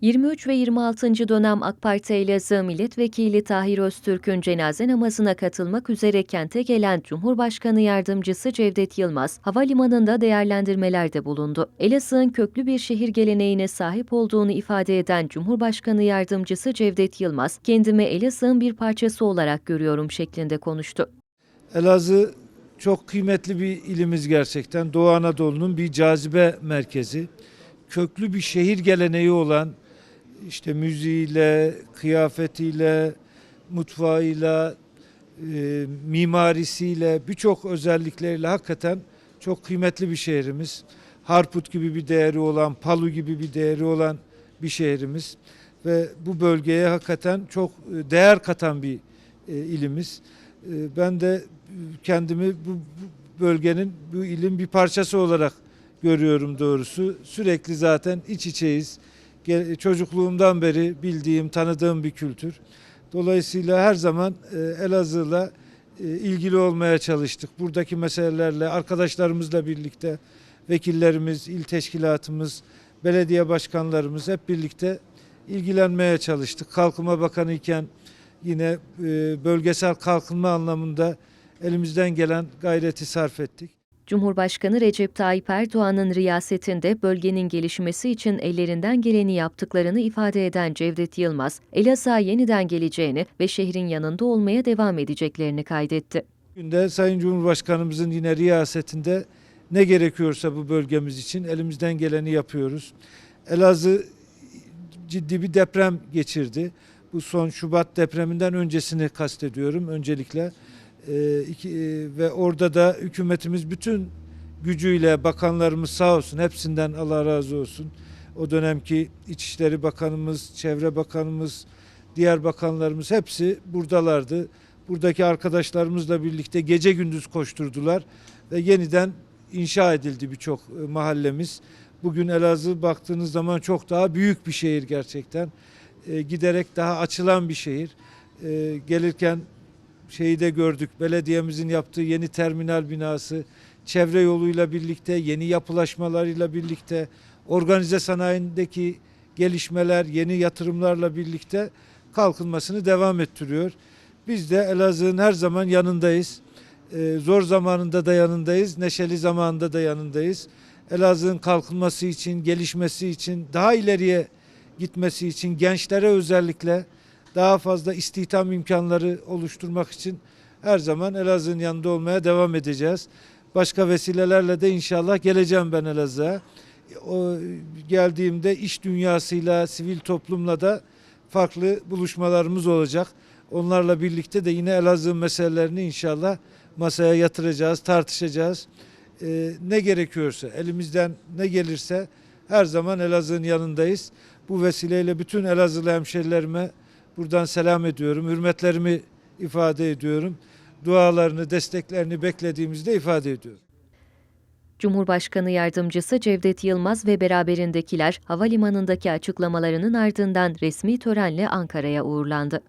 23 ve 26. dönem AK Parti Elazığ Milletvekili Tahir Öztürk'ün cenaze namazına katılmak üzere kente gelen Cumhurbaşkanı Yardımcısı Cevdet Yılmaz, havalimanında değerlendirmelerde bulundu. Elazığ'ın köklü bir şehir geleneğine sahip olduğunu ifade eden Cumhurbaşkanı Yardımcısı Cevdet Yılmaz, kendimi Elazığ'ın bir parçası olarak görüyorum şeklinde konuştu. Elazığ çok kıymetli bir ilimiz gerçekten. Doğu Anadolu'nun bir cazibe merkezi. Köklü bir şehir geleneği olan işte müziğiyle, kıyafetiyle, mutfağıyla, e, mimarisiyle, birçok özellikleriyle hakikaten çok kıymetli bir şehrimiz. Harput gibi bir değeri olan, Palu gibi bir değeri olan bir şehrimiz ve bu bölgeye hakikaten çok e, değer katan bir e, ilimiz. E, Ben de kendimi bu bu bölgenin, bu ilin bir parçası olarak görüyorum doğrusu. Sürekli zaten iç içeyiz. Çocukluğumdan beri bildiğim, tanıdığım bir kültür. Dolayısıyla her zaman e, Elazığ'la e, ilgili olmaya çalıştık. Buradaki meselelerle arkadaşlarımızla birlikte vekillerimiz, il teşkilatımız, belediye başkanlarımız hep birlikte ilgilenmeye çalıştık. Kalkınma Bakanı iken yine e, bölgesel kalkınma anlamında elimizden gelen gayreti sarf ettik. Cumhurbaşkanı Recep Tayyip Erdoğan'ın riyasetinde bölgenin gelişmesi için ellerinden geleni yaptıklarını ifade eden Cevdet Yılmaz, Elazığ'a yeniden geleceğini ve şehrin yanında olmaya devam edeceklerini kaydetti. Bugün de Sayın Cumhurbaşkanımızın yine riyasetinde ne gerekiyorsa bu bölgemiz için elimizden geleni yapıyoruz. Elazığ ciddi bir deprem geçirdi. Bu son Şubat depreminden öncesini kastediyorum öncelikle. Ee, e, ve orada da hükümetimiz bütün gücüyle bakanlarımız sağ olsun hepsinden Allah razı olsun. O dönemki İçişleri Bakanımız, Çevre Bakanımız, diğer bakanlarımız hepsi buradalardı. Buradaki arkadaşlarımızla birlikte gece gündüz koşturdular ve yeniden inşa edildi birçok e, mahallemiz. Bugün Elazığ baktığınız zaman çok daha büyük bir şehir gerçekten. E, giderek daha açılan bir şehir. E, gelirken şeyi de gördük. Belediyemizin yaptığı yeni terminal binası, çevre yoluyla birlikte, yeni yapılaşmalarıyla birlikte, organize sanayindeki gelişmeler, yeni yatırımlarla birlikte kalkınmasını devam ettiriyor. Biz de Elazığ'ın her zaman yanındayız. Ee, zor zamanında da yanındayız, neşeli zamanında da yanındayız. Elazığ'ın kalkınması için, gelişmesi için, daha ileriye gitmesi için, gençlere özellikle daha fazla istihdam imkanları oluşturmak için her zaman Elazığ'ın yanında olmaya devam edeceğiz. Başka vesilelerle de inşallah geleceğim ben Elazığ'a. Geldiğimde iş dünyasıyla, sivil toplumla da farklı buluşmalarımız olacak. Onlarla birlikte de yine Elazığ meselelerini inşallah masaya yatıracağız, tartışacağız. Ee, ne gerekiyorsa, elimizden ne gelirse her zaman Elazığ'ın yanındayız. Bu vesileyle bütün Elazığlı hemşerilerime buradan selam ediyorum. Hürmetlerimi ifade ediyorum. Dualarını, desteklerini beklediğimizde ifade ediyorum. Cumhurbaşkanı Yardımcısı Cevdet Yılmaz ve beraberindekiler havalimanındaki açıklamalarının ardından resmi törenle Ankara'ya uğurlandı.